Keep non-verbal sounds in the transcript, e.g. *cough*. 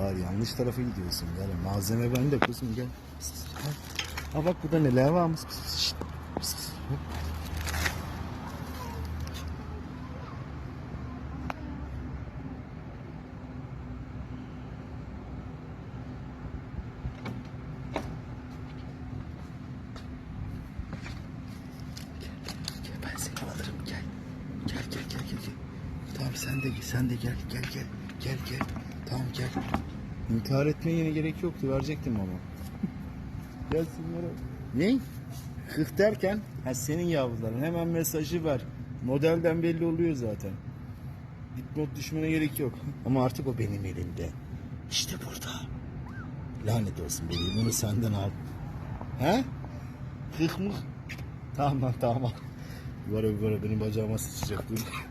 Hayır yanlış tarafa gidiyorsun. Gel malzeme bende kızım gel. Gel. Ha bak burada neler varmış. Gel gel. Gel gel gel gel. gel. Sen de sen de gel gel gel. Gel gel. Tamam gel. İntihar etmeye yine gerek yoktu verecektim ama. *laughs* gel Sinyor'a. Ne? Hıh derken ha senin yavruların hemen mesajı ver. Modelden belli oluyor zaten. Dipnot düşmene gerek yok. Ama artık o benim elimde. İşte burada. Lanet olsun bebeğim bunu senden al. He? Hıh mı? Tamam tamam. Var var benim bacağıma sıçacak dur.